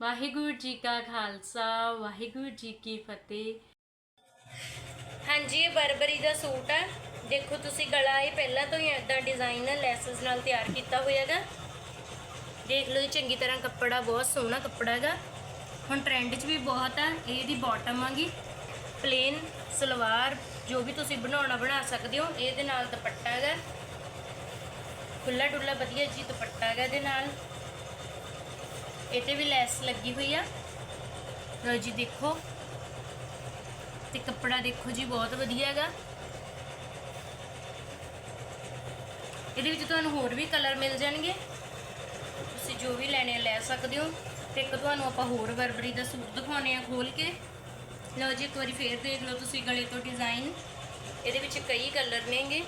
ਵਾਹਿਗੁਰੂ ਜੀ ਕਾ ਖਾਲਸਾ, ਵਾਹਿਗੁਰੂ ਜੀ ਕੀ ਫਤਿਹ। ਹਾਂਜੀ, ਇਹ ਬਰਬਰੀ ਦਾ ਸੂਟ ਆ। ਦੇਖੋ ਤੁਸੀਂ ਗਲਾ, ਇਹ ਪਹਿਲਾਂ ਤੋਂ ਹੀ ਐਦਾਂ ਡਿਜ਼ਾਈਨ ਲੈਸਸ ਨਾਲ ਤਿਆਰ ਕੀਤਾ ਹੋਇਆ ਹੈਗਾ। ਦੇਖ ਲਓ ਜੀ, ਚੰਗੀ ਤਰ੍ਹਾਂ ਕੱਪੜਾ ਬਹੁਤ ਸੋਹਣਾ ਕੱਪੜਾ ਹੈਗਾ। ਹੁਣ ਟ੍ਰੈਂਡ 'ਚ ਵੀ ਬਹੁਤ ਆ, ਇਹ ਇਹਦੀ ਬਾਟਮ ਆਗੀ ਪਲੇਨ ਸਲਵਾਰ, ਜੋ ਵੀ ਤੁਸੀਂ ਬਣਾਉਣਾ ਬਣਾ ਸਕਦੇ ਹੋ, ਇਹਦੇ ਨਾਲ ਦੁਪੱਟਾ ਹੈਗਾ। ਖੁੱਲਾ ਡੁੱਲਾ ਵਧੀਆ ਜੀ ਦੁਪੱਟਾ ਹੈਗਾ ਇਹਦੇ ਨਾਲ। ਇਹ ਤੇ ਵੀ ਲੈਸ ਲੱਗੀ ਹੋਈ ਆ। ਲਓ ਜੀ ਦੇਖੋ। ਤੇ ਕੱਪੜਾ ਦੇਖੋ ਜੀ, ਬਹੁਤ ਵਧੀਆ ਹੈਗਾ। ਇਹਦੇ ਵਿੱਚ ਤੁਹਾਨੂੰ ਹੋਰ ਵੀ ਕਲਰ ਮਿਲ ਜਾਣਗੇ। ਤੁਸੀਂ ਜੋ ਵੀ ਲੈਣੇ ਆ, ਲੈ ਸਕਦੇ ਹੋ। ਤੇ ਇੱਕ ਤੁਹਾਨੂੰ ਆਪਾਂ ਹੋਰ ਬਰਬਰੀ ਦਾ ਸੂਟ ਦਿਖਾਉਣੇ ਆ ਖੋਲ ਕੇ। ਲਓ ਜੀ, ਇੱਕ ਵਾਰੀ ਫੇਰ ਦੇਖ ਲਓ ਤੁਸੀਂ ਗਲੇ ਤੋਂ ਡਿਜ਼ਾਈਨ। ਇਹਦੇ ਵਿੱਚ ਕਈ ਕਲਰ ਨੇਗੇ।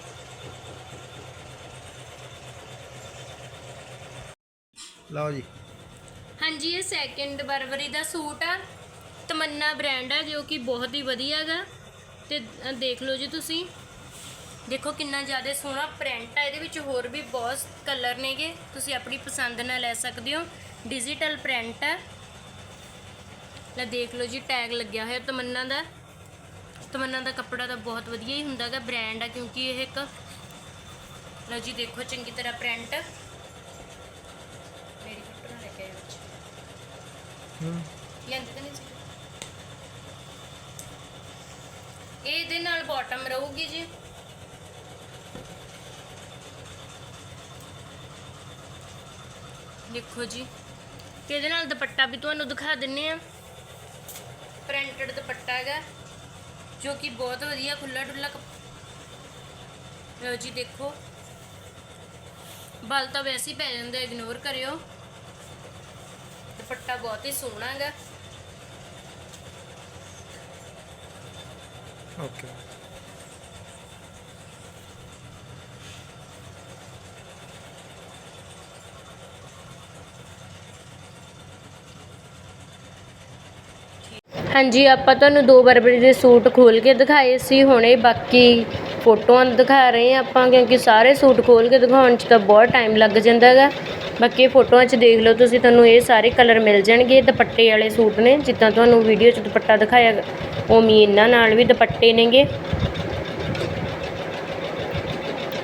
ਲਓ ਜੀ। ਹਾਂਜੀ, ਇਹ ਸੈਕਿੰਡ ਬਰਬਰੀ ਦਾ ਸੂਟ ਆ। ਤਮੰਨਾ ਬ੍ਰਾਂਡ ਆ, ਜੋ ਕਿ ਬਹੁਤ ਹੀ ਵਧੀਆ ਹੈਗਾ ਤੇ ਦੇਖ ਲਓ ਜੀ ਤੁਸੀਂ। ਦੇਖੋ ਕਿੰਨਾ ਜ਼ਿਆਦਾ ਸੋਹਣਾ ਪ੍ਰਿੰਟ ਆ। ਇਹਦੇ ਵਿੱਚ ਹੋਰ ਵੀ ਬਹੁਤ ਕਲਰ ਨੇਗੇ। ਤੁਸੀਂ ਆਪਣੀ ਪਸੰਦ ਨਾਲ ਲੈ ਸਕਦੇ ਹੋ। ਡਿਜੀਟਲ ਪ੍ਰਿੰਟ ਆ। ਲੈ ਦੇਖ ਲਓ ਜੀ ਟੈਗ ਲੱਗਿਆ ਹੋਇਆ ਤਮੰਨਾ ਦਾ। ਤਮੰਨਾ ਦਾ ਕੱਪੜਾ ਤਾਂ ਬਹੁਤ ਵਧੀਆ ਹੀ ਹੁੰਦਾ ਹੈਗਾ ਬ੍ਰਾਂਡ ਆ, ਕਿਉਂਕਿ ਇਹ ਇੱਕ ਲਓ ਜੀ, ਦੇਖੋ ਚੰਗੀ ਤਰ੍ਹਾਂ ਪ੍ਰਿੰਟ ਮੇਰੀ ਫੋਟੋ ਨਾ ਲੈ ਕੇ ਆਇਓ ਵਿੱਚ ਲੈਂਦੇ ਤਾਂ ਨਹੀਂ ਸੀ। ਇਹ ਇਹਦੇ ਨਾਲ ਬਾਟਮ ਰਹੂਗੀ ਜੀ। ਦੇਖੋ ਜੀ, ਤੇ ਇਹਦੇ ਨਾਲ ਦੁਪੱਟਾ ਵੀ ਤੁਹਾਨੂੰ ਦਿਖਾ ਦਿੰਨੇ ਆ। ਪ੍ਰਿੰਟਡ ਦੁਪੱਟਾ ਹੈਗਾ, ਜੋ ਕਿ ਬਹੁਤ ਵਧੀਆ ਖੁੱਲਾ ਡੁੱਲਾ ਕੱਪ- ਲਓ ਜੀ, ਦੇਖੋ। ਬਲ ਤਾਂ ਵੈਸੇ ਹੀ ਪੈ ਜਾਂਦਾ ਇਗਨੋਰ ਕਰਿਓ। ਦੁਪੱਟਾ ਬਹੁਤ ਹੀ ਸੋਹਣਾ ਹੈਗਾ। ਓਕੇ ਹਾਂਜੀ ਆਪਾਂ ਤੁਹਾਨੂੰ ਦੋ ਬਰਬਰੀ ਦੇ ਸੂਟ ਖੋਲ ਕੇ ਦਿਖਾਏ ਸੀ ਹੁਣੇ ਬਾਕੀ ਫੋਟੋਆਂ ਦਿਖਾ ਰਹੇ ਆਪਾਂ ਕਿਉਂਕਿ ਸਾਰੇ ਸੂਟ ਖੋਲ ਕੇ ਦਿਖਾਉਣ 'ਚ ਤਾਂ ਬਹੁਤ ਟਾਈਮ ਲੱਗ ਜਾਂਦਾ ਹੈਗਾ। ਬਾਕੀ ਫੋਟੋਆਂ 'ਚ ਦੇਖ ਲਓ, ਤੁਸੀਂ ਤੁਹਾਨੂੰ ਇਹ ਸਾਰੇ ਕਲਰ ਮਿਲ ਜਾਣਗੇ, ਦੁਪੱਟੇ ਵਾਲੇ ਸੂਟ ਨੇ, ਜਿੱਦਾਂ ਤੁਹਾਨੂੰ ਵੀਡੀਓ 'ਚ ਦੁਪੱਟਾ ਦਿਖਾਇਆ ਉਵੇਂ ਇਹਨਾਂ ਨਾਲ ਵੀ ਦੁਪੱਟੇ ਨੇਗੇ।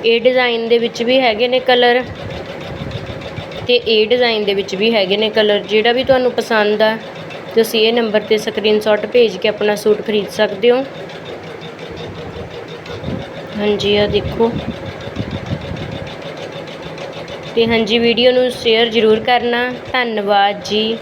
ਇਹ ਡਿਜ਼ਾਈਨ ਦੇ ਵਿੱਚ ਵੀ ਹੈਗੇ ਨੇ ਕਲਰ ਤੇ ਇਹ ਡਿਜ਼ਾਈਨ ਦੇ ਵਿੱਚ ਵੀ ਹੈਗੇ ਨੇ ਕਲਰ ਜਿਹੜਾ ਵੀ ਤੁਹਾਨੂੰ ਪਸੰਦ ਆ, ਤੁਸੀਂ ਇਹ ਨੰਬਰ ਤੇ ਸਕਰੀਨਸ਼ਾਟ ਭੇਜ ਕੇ ਆਪਣਾ ਸੂਟ ਖਰੀਦ ਸਕਦੇ ਹੋ। ਹਾਂਜੀ ਆ ਦੇਖੋ। ਤੇ ਹਾਂਜੀ ਵੀਡੀਓ ਨੂੰ ਸ਼ੇਅਰ ਜ਼ਰੂਰ ਕਰਨਾ। ਧੰਨਵਾਦ ਜੀ।